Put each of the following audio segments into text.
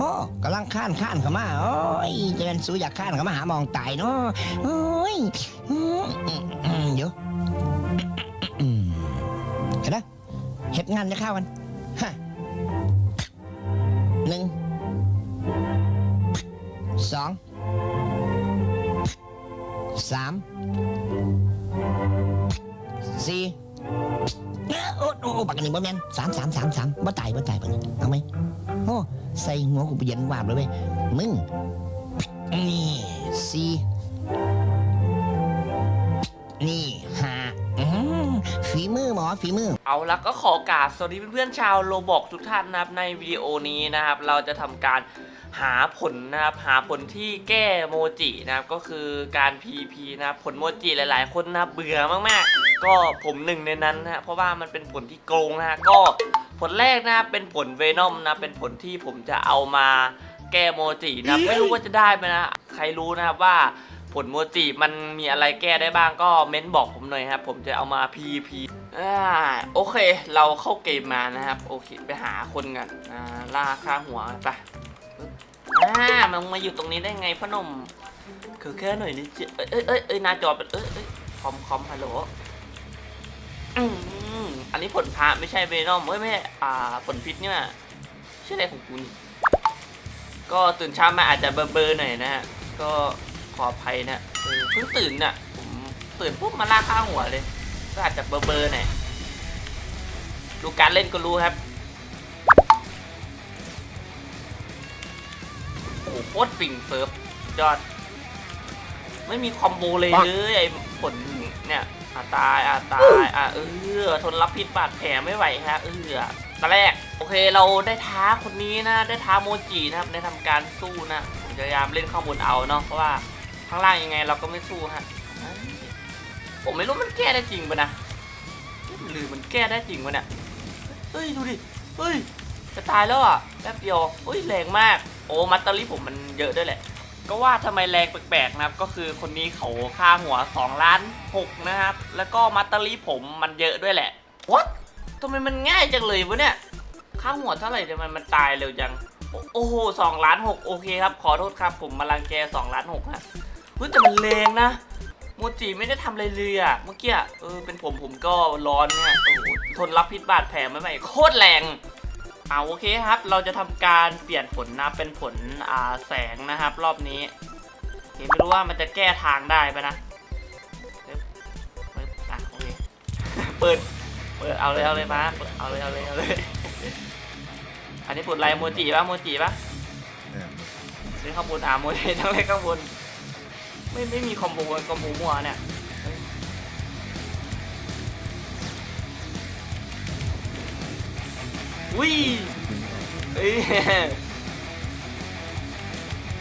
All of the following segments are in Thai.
โอ้กำลังข้านข้านเข้ามา โอ้ยจะเป็นสูอยากข้านเข้ามาหามองตายเนาะโอ้ยเดี๋ยวเห็นนะเห็ดงานจะเข้ากันฮะหนึ่งสองสามสี่โอ้โอ้ปากกันหนึ่งบ่แม่นสามสามสามสามบ่ตายบ่ตายบ่ตายเอาไหมโอ้ ใส่หัวกูไปเย็นวาบเลยเว้ยมึงนี่สี่นี่ห้าอื้อหือฝีมือหมอฝีมือ เอาละก็ขอกราบสวัสดีเพื่อนๆชาวโลบอกทุกท่านนะครับในวิดีโอนี้นะครับ เราจะทำการหาผลนะครับหาผลที่แก้โมจินะครับก็คือการ PP นะครับผลโมจิหลาย ๆ คนนะเบื่อมากๆ ก็ผมหนึ่งในนั้นนะเพราะว่ามันเป็นผลที่โกงนะฮะก็ ผลแรกนะครับเป็นผลเวนอมนะ เป็นผลที่ผมจะเอามาแก้โมจินะครับไม่รู้ว่าจะได้ไหมนะ ใครรู้นะครับว่าผลโมจิมันมีอะไรแก้ได้บ้างก็เม้นบอกผมหน่อยครับ ผมจะเอามา PVP อ่าโอเค เราเข้าเกมมานะครับ โอเค ไปหาคนกันอ่าล่าค่าหัวไปอ่ามันมาอยู่ตรงนี้ได้ไงพ่อหนุ่มคือแค่หน่อยนิดเดียวเอ้ยเอ้ยเอ้ยหน้าจอเป็นเอ้ยเอ้ยคอมคอมฮัลโหลอืมอั นนี้ผลพระไม่ใช่เวนอมเอ้ยไม่อ่าผลพิษเนี่ยชื่ออะไรของคุณก็ตื่นเช้ามาอาจจะเบอร์เบอร์หน่อยนะฮะก็ขออภัยนะเออเพิ่งตื่นน่ะผมตื่นปุ๊บมาล่าค่าหัวเลย ก็อาจจะเบอร์เบอร์หน่อยดูการเล่นก็รู้ครับโอ้โหโคตรปิ่งเซิร์ฟยอด ไม่มีคอมโบเลยเลยไอ้ผลเนี่ย อาตายอาตายอะเออทนรับพิษบาดแผลไม่ไหวฮะเออตอนแรกโอเคเราได้ท้าคนนี้นะ ได้ท้าโมจินะครับได้ทำการสู้นะผมจะพยายามเล่นข้างบนเอาเนาะเพราะว่าข้างล่างยังไงเราก็ไม่สู้ฮะผมไม่รู้มันแก้ได้จริงปะนะหรือมันแก้ได้จริงปะเนี่ยเฮ้ยดูดิเฮ้ยจะตายแล้วอะแป๊บเดียวเฮ้ยแรงมาก โอ้มัตเตอรี่ผมมันเยอะด้วยแหละ ก็ว่าทำไมแรงแปลกๆนะครับ ก็คือคนนี้เขาค่าหัว2ล้าน6นะครับ แล้วก็มัตเตอรี่ผมมันเยอะด้วยแหละ what ทำไมมันง่ายจังเลยวะเนี่ย ค่าหัวเท่าไหร่ทำไมมันตายเร็วจัง โอ้โหสองล้านหกโอเคครับ ขอโทษครับ ผมมาลังแกสองล้านหกฮะเฮ้ยแต่มันแรงนะโมจิไม่ได้ทำอะไรเลยอะเมื่อกี้เออเป็นผมผมก็ร้อนเนี่ยโอ้โหทนรับพิษบาดแผลไม่ไหวโคตรแรง เอาโอเคครับ เราจะทำการเปลี่ยนผลนะเป็นผลอ่าแสงนะครับ รอบนี้โอเคไม่รู้ว่ามันจะแก้ทางได้ปะนะเปิดเปิดอะโอเคเปิดเปิดเอาเลยเอาเลยมาเปิดเอาเลยเอาเลยเอาเลย อันนี้ผลอะไรโมจิปะโมจิปะเออเล่นข้างบนอะโมจิต้องเล่นข้างบนไม่ไม่มีคอมโบคอมโบมั่วเนี่ยเฮ้ย อุ้ยเอ้ย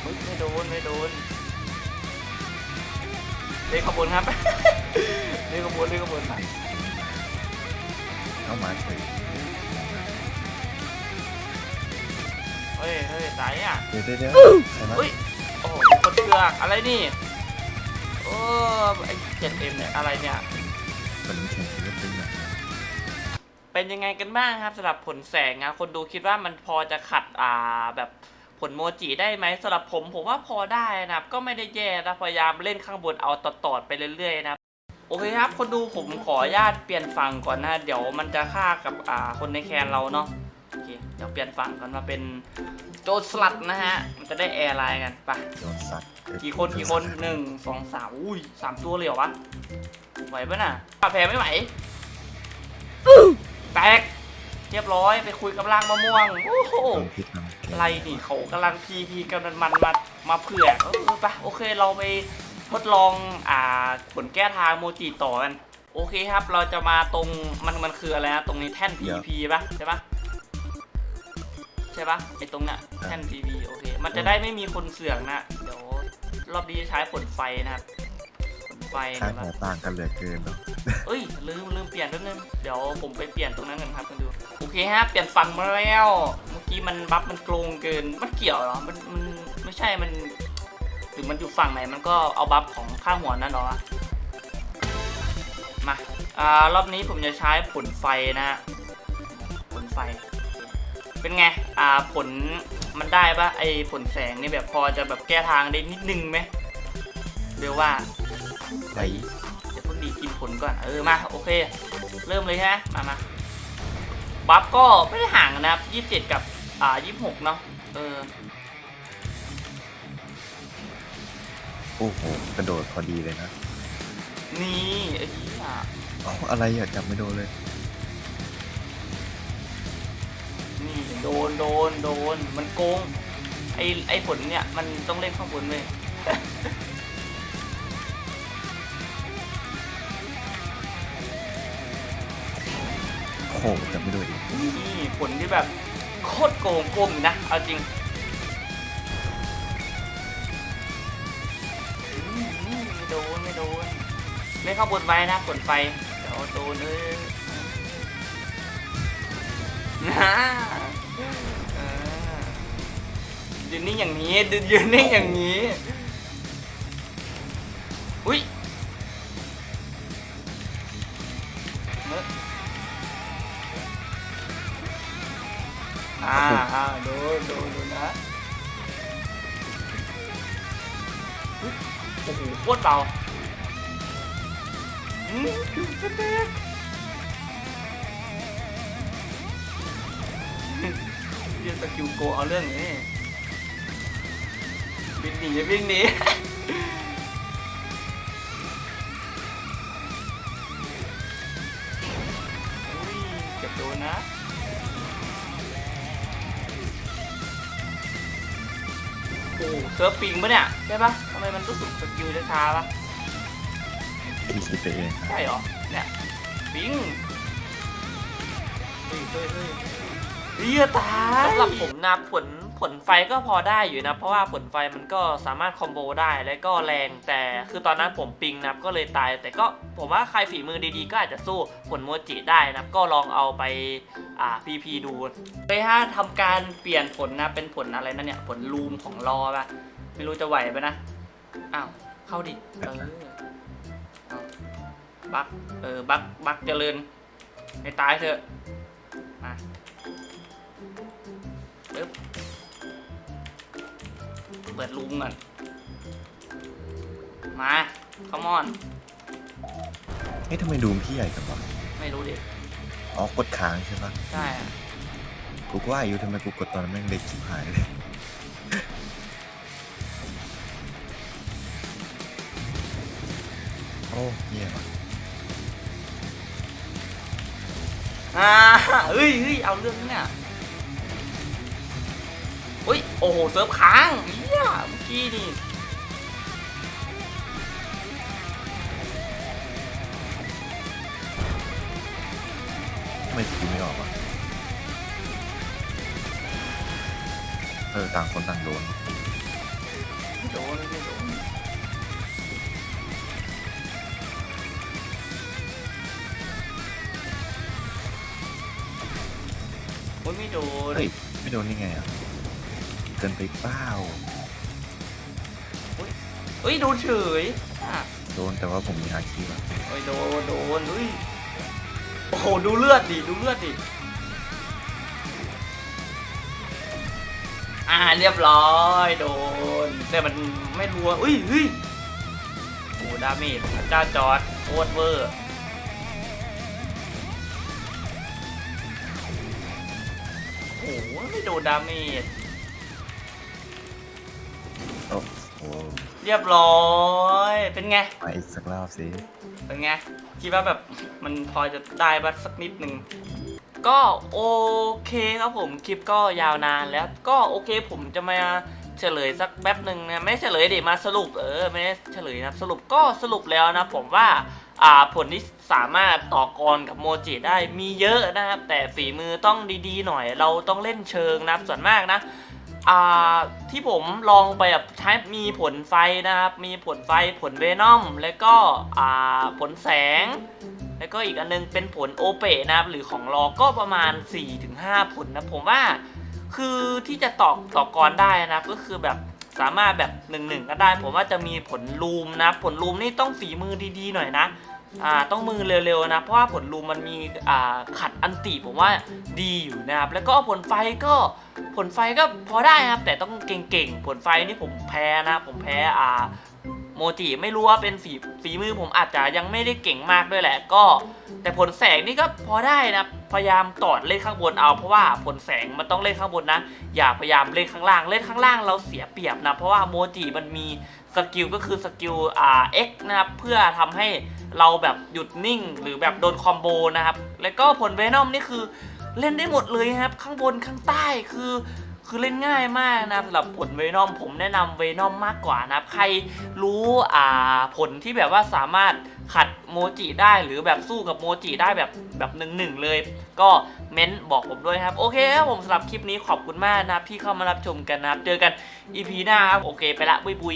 เฮ้ยไม่โดนไม่โดนเล่นข้างบนครับเล่นข้างบนเล่นข้างบนไปเข้ามาเฉยเฮ้ยเฮ้ยตายอะเดี๋ยวเดี๋ยวเดี๋ยวใช่ไหมเฮ้ยโอ้โหคนเชือกอะไรนี่โอ้ไอเจ็ดเอ็มเนี่ยอะไรเนี่ยคนนี้แข่งชีวิตจริงอะ เป็นยังไงกันบ้างครับสำหรับผลแสงนะคนดูคิดว่ามันพอจะขัดอ่าแบบผลโมจิได้ไหมสำหรับผมผมว่าพอได้นะครับก็ไม่ได้แย่นะพยายามเล่นข้างบนเอาต่อๆไปเรื่อยๆนะครับโอเคครับ คนดูผมขออนุญาตเปลี่ยนฝั่งก่อนนะ เดี๋ยวมันจะฆ่ากับอ่าคนในแคนเราเนาะโอเคเดี๋ยวเปลี่ยนฝั่งก่อนมาเป็นโจดสลัดนะฮะ มันจะได้แอร์ไลน์กันไปโดนสัตว์เอ้ยกี่คนกี่คนหนึ่งสองสามอุ้ยสามตัวเลยเหรอวะไหวปะน่ะปาแพ้ไม่ไหว แตก เรียบร้อยไปคุยกับร่างมะม่วง โอ้โหโดนพิษนะอะไรนี่เขากำลังพีพีกำลังมันมา มาเผื่อเออไปโอเคเราไปทดลองอ่าผลแก้ทางโมจิต่อกัน โอเคครับ เราจะมาตรงมันมันคืออะไรนะตรงนี้แท่น PVP ปะใช่ปะใช่ปะไอตรงเนี้ยแท่น PVP โอเค มันจะได้ไม่มีคนเสือกนะ เดี๋ยวรอบนี้ใช้ผลไฟนะครับผล ไฟค่ายนะคหัรัวบต่างกันเหลือเกินเนาะเอ้ยลืมลืมเปลี่ยนแป๊บนึงเดี๋ยวผมไปเปลี่ยนตรงนั้นกันครับกันดูโอเคฮะเปลี่ยนฝั่งมาแล้ว เมื่อกี้มันบัฟมันโกงเกินมันเกี่ยวเหรอมันมันไม่ใช่มันหรือมันอยู่ฝั่งไหนมันก็เอาบัฟของข้างหัวนั่นเหรอวะมาอ่ารอบนี้ผมจะใช้ผลไฟนะฮะผลไฟ เป็นไง อ่าผลมันได้ปะไอผลแสงนี่แบบพอจะแบบแก้ทางได้นิดนึงไหมเรียกว่า ไหนเดี๋ยวเพิ่งดีกินผลก่อน เออ มา โอเค เริ่มเลยใช่ไหมมามาบัฟก็ไม่ได้ห่างกันนะครับยี่สิบเจ็ดกับ อ่ายี่สิบหกเนาะ เออ โอ้โห กระโดดพอดีเลยนะนี่ไอ้ที่อะเอ้าอะไรอะจับไม่โดนเลย นี่โดน โดน โดน มันโกง ไอไอผลเนี่ย มันต้องเล่นข้างบนเลย โหจับไม่ดนอีกนี่ผลที่แบบโคตรโกงโกงนะ เอาจริงอืมไม่โดนไม่โดนเล่นข้าบนไว้นะผลไฟเดี๋ยวโดนเลยนะเออยืนนิ่งอย่างนี้ยืนนิ่งอย่างนี้ อุ้ย อ่าอ่าดูดูดูนะโอ้โหโคตรเบาอืมเด็กเรียนสกิลโกเอาเรื่องนี้วิ่งหนีวิ่งหนี โอ้โหเซิร์ฟปิงปะเนี่ยใช่ปะทำไมมันรู้สึกสกิลช้าๆปะพี่คิดไปเองครับใช่เหรอเนี่ยปิงเฮ้ยเฮ้ยเฮ้ย เฮียตายสำหรับผมนะผลผลไฟก็พอได้อยู่นะ เพราะว่าผลไฟมันก็สามารถคอมโบได้และก็แรงแต่คือตอนนั้นผมปิงนะก็เลยตาย แต่ก็ผมว่าใครฝีมือดีๆ ก็อาจจะสู้ผลโมจิได้นะก็ลองเอาไปอ่าพีพีดูเลยฮะทำการเปลี่ยนผลนะเป็นผลอะไรนะเนี่ยผลลูมของรอปะไม่รู้จะไหวปะนะอ้าวเข้าดิเออบักเออบักบักเจริญให้ตายเถอะ ปึ๊บเปิดลุงก่อน มาขมอน เฮ้ยทำไมดูมพี่ใหญ่จังวะไม่รู้ดิ อ๋อกดค้างใช่ปะใช่อะกูก็ว่าอยู่ทำไมกูกดตอนนั้นแม่งเล็กชิบหายเลย โอ้เหี้ยว่ะอ่าเฮ้ยเฮ้ยเอาเรื่องนี้เนี่ย อุ้ยโอ้โหเซิร์ฟค้างเฮียเมื่อกี้นี่ทำไมสกิลไม่ออกอะเออต่างคนต่างโดนโดนไม่โดนโอ้ยไม่โดนเฮ้ยไม่โดนนี่ไงอะเกินไปเปล่าเฮ้ยโดนเฉยอะโดนแต่ว่าผมมีฮาคิแบบโอ้ยโดนโดนเฮ้ยโอ้โหดูเลือดดิดูเลือดดิอ่าเรียบร้อยโดน แต่มันไม่รัวอุ้ยเฮ้ยโอ้ดาเมจพระเจ้าจอร์ดโคตรเวอร์โอ้โหไม่โดนดาเมจ โอ้โหเรียบร้อย เป็นไง มาอีกสักรอบสิ เป็นไง คิดว่าแบบมันพอจะได้บ้างสักนิดหนึ่ง ก็โอเคครับผม คลิปก็ยาวนานแล้ว ก็โอเคผมจะมาเฉลยสักแป๊บหนึ่งนะ ไม่เฉลยดิมาสรุป เออ ไม่ได้เฉลยนะ สรุปก็สรุปแล้วนะ ผมว่า อ่า ผลที่สามารถต่อกรกับโมจิได้มีเยอะนะครับ แต่ฝีมือต้องดีๆหน่อย เราต้องเล่นเชิงนะครับส่วนมากนะ อ่าที่ผมลองไปแบบใช้มีผลไฟนะครับ มีผลไฟผลเวนอม แล้วก็อ่าผลแสง แล้วก็อีกอันนึงเป็นผลโอเปะนะครับ หรือของรอก็ประมาณ 4-5 ผลนะผมว่าคือที่จะตอกตอกกรได้นะครับก็คือแบบสามารถแบบหนึ่งหนึ่งก็ได้ ผมว่าจะมีผลลูมนะผลลูมนี่ต้องฝีมือดีๆหน่อยนะ อ่าต้องมือเร็วๆนะ เพราะว่าผลลูมมันมีอ่าขัดอันติผมว่าดีอยู่นะครับ แล้วก็ผลไฟก็ผลไฟก็พอได้ครับ แต่ต้องเก่งๆ ผลไฟนี่ผมแพ้นะ ผมแพ้อ่าโมจิไม่รู้ว่าเป็นฝีฝีมือผมอาจจะยังไม่ได้เก่งมากด้วยแหละก็ แต่ผลแสงนี่ก็พอได้นะพยายามตอดเล่นข้างบนเอาเพราะว่าผลแสงมันต้องเล่นข้างบนนะ อย่าพยายามเล่นข้างล่างเล่นข้างล่างเราเสียเปรียบนะเพราะว่าโมจิมันมีสกิลก็คือสกิลอ่า X นะครับเพื่อทำให้ เราแบบหยุดนิ่งหรือแบบโดนคอมโบนะครับ แล้วก็ผลเวนอมนี่คือเล่นได้หมดเลยครับ ข้างบนข้างใต้คือคือเล่นง่ายมากนะสำหรับผลเวนอมผมแนะนำเวนอมมากกว่านะครับใครรู้อ่าผลที่แบบว่าสามารถขัดโมจิได้หรือแบบสู้กับโมจิได้แบบแบบหนึ่งหนึ่งเลย ก็เม้นบอกผมด้วยครับ โอเคครับผมสำหรับคลิปนี้ขอบคุณมากนะที่เข้ามารับชมกันนะครับ เจอกัน EP หน้าครับ โอเคไปละบุยบุย